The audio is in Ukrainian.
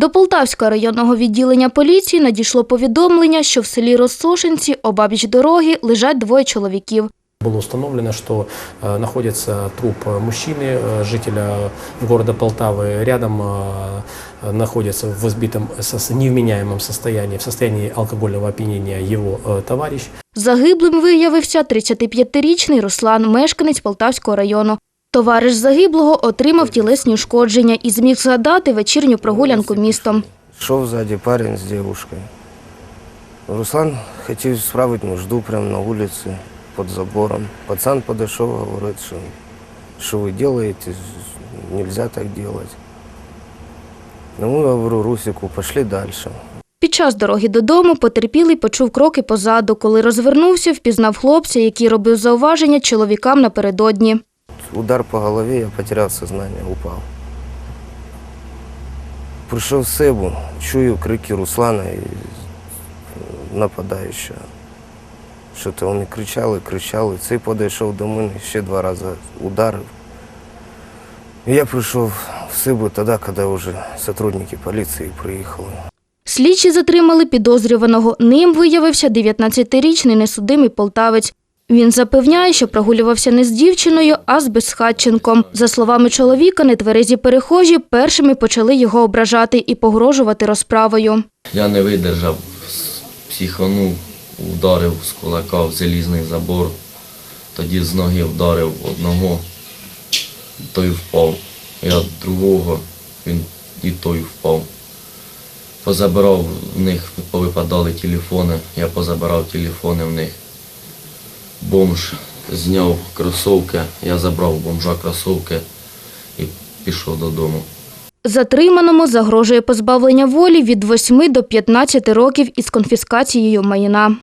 До Полтавського районного відділення поліції надійшло повідомлення, що в селі Розсошенці обабіч дороги лежать двоє чоловіків. Было установлено, что э, находится труп э, мужчины, э, жителя города Полтавы. Рядом э, э, находится в избитом, сос- невменяемом состоянии, в состоянии алкогольного опьянения его э, товарищ. Загиблим виявився 35-річний Руслан, мешканець Полтавського району. Товариш загиблого отримав тілесні ушкодження і зміг згадати вечірню прогулянку містом. Шел сзади парень с девушкой. Руслан хотел справить нужду прямо на улице, под забором. Пацан подошел, говорит, что, что вы делаете, нельзя так делать. Ну, я говорю Русику, пошли дальше. Під час дороги додому потерпілий почув кроки позаду. Коли розвернувся, впізнав хлопця, який робив зауваження чоловікам напередодні. Удар по голове, я потерял сознание, упал. Пришел в себе, чую крики Руслана и нападающего. Что-то он и кричал, и цей подійшов до мене, ще два рази ударив. І я прийшов в себе тоді, коли вже сотрудники поліції приїхали. Слідчі затримали підозрюваного. Ним виявився 19-річний несудимий полтавець. Він запевняє, що прогулювався не з дівчиною, а з безхатченком. За словами чоловіка, нетверезі перехожі першими почали його ображати і погрожувати розправою. Я не видержав, психанув, ударив з кулака в залізний забор, тоді з ноги вдарив одного, той впав. Я другого, він і той впав. Позабирав в них, повипадали телефони, я позабирав телефони в них. Бомж зняв кросовки, я забрав бомжа кросовки і пішов додому. Затриманому загрожує позбавлення волі від 8 до 15 років із конфіскацією майна.